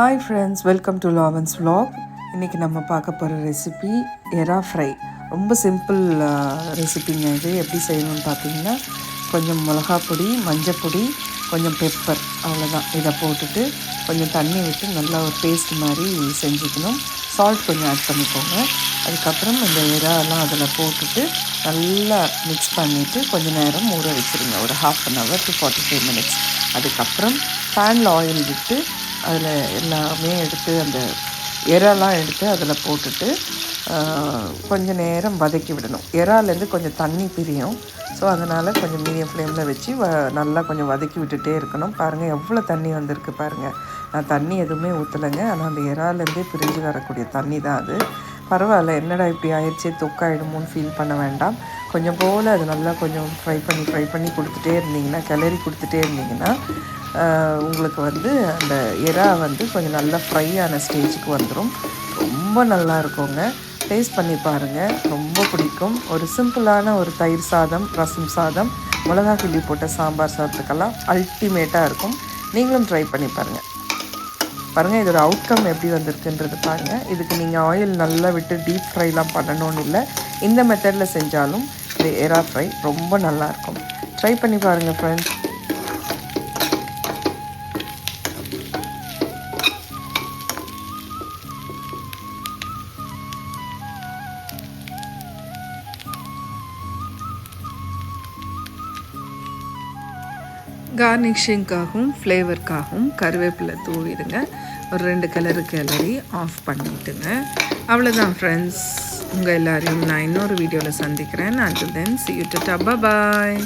Hi friends welcome to லாவன்ஸ் vlog. இன்றைக்கி நம்ம பார்க்க போகிற ரெசிபி எறா ஃப்ரை ரொம்ப சிம்பிள் ரெசிபிங்க இது. எப்படி செய்யணும்னு பார்த்தீங்கன்னா கொஞ்சம் மிளகா பொடி மஞ்சப்பொடி கொஞ்சம் பெப்பர் அவ்வளோதான் இதை போட்டுட்டு கொஞ்சம் தண்ணி விட்டு நல்லா ஒரு பேஸ்ட் மாதிரி செஞ்சுக்கணும். சால்ட் கொஞ்சம் ஆட் பண்ணிக்கோங்க. அதுக்கப்புறம் இந்த எறாலாம் அதில் போட்டுட்டு நல்லா மிக்ஸ் பண்ணிவிட்டு கொஞ்சம் நேரம் ஊற வச்சுருங்க. ஒரு half an hour to forty five minutes அதுக்கப்புறம் பேனில் ஆயில் விட்டு அதில் எல்லாமே எடுத்து அந்த இறாலாம் எடுத்து அதில் போட்டுட்டு கொஞ்சம் நேரம் வதக்கி விடணும். இறாலேருந்து கொஞ்சம் தண்ணி பிரியும். ஸோ அதனால் கொஞ்சம் மீடியம் ஃப்ளேமில் வச்சு வ நல்லா கொஞ்சம் வதக்கி விட்டுட்டே இருக்கணும். பாருங்கள் எவ்வளோ தண்ணி வந்திருக்கு பாருங்கள் நான் தண்ணி எதுவுமே ஊற்றலைங்க ஆனால் அந்த இறாலேருந்தே பிரிஞ்சு வரக்கூடிய தண்ணி தான் அது. பரவாயில்ல என்னடா இப்படி ஆயிடுச்சே தொக்காயிடுமோன்னு ஃபீல் பண்ண வேண்டாம். கொஞ்சம் போல் அது நல்லா கொஞ்சம் ஃப்ரை பண்ணி ஃப்ரை பண்ணி கொடுத்துட்டே இருந்தீங்கன்னா கிளறி கொடுத்துட்டே இருந்தீங்கன்னா உங்களுக்கு வந்து அந்த எறா வந்து கொஞ்சம் நல்லா ஃப்ரை ஆன ஸ்டேஜுக்கு வந்துடும் ரொம்ப நல்லா இருக்குங்க. டேஸ்ட் பண்ணி பாருங்கள் ரொம்ப பிடிக்கும். ஒரு சிம்பிளான ஒரு தயிர் சாதம் ரசம் சாதம் மிளகா கிள்ளி போட்ட சாம்பார் சாதத்துக்கெல்லாம் அல்டிமேட்டாக இருக்கும். நீங்களும் ட்ரை பண்ணி பாருங்கள் பாருங்கள் இதோட அவுட்கம் எப்படி வந்திருக்குன்றது பாருங்கள் இதுக்கு நீங்கள் ஆயில் நல்லா விட்டு டீப் ஃப்ரைலாம் பண்ணணும்னு இல்லை. இந்த மெத்தடில் செஞ்சாலும் இது எறா ஃப்ரை ரொம்ப நல்லாயிருக்கும் ட்ரை பண்ணி பாருங்கள் ஃப்ரெண்ட்ஸ் கார்னிஷிங்காகவும் ஃப்ளேவருக்காகவும் கருவேப்பிலை தூவிடுங்க. ஒரு ரெண்டு கலரு கிளறி ஆஃப் பண்ணிவிட்டுங்க அவ்வளோதான் ஃப்ரெண்ட்ஸ் உங்கள் எல்லாரையும் நான் இன்னொரு வீடியோவில் சந்திக்கிறேன். அண்ட் தென் சி யூ டப்பா பாய்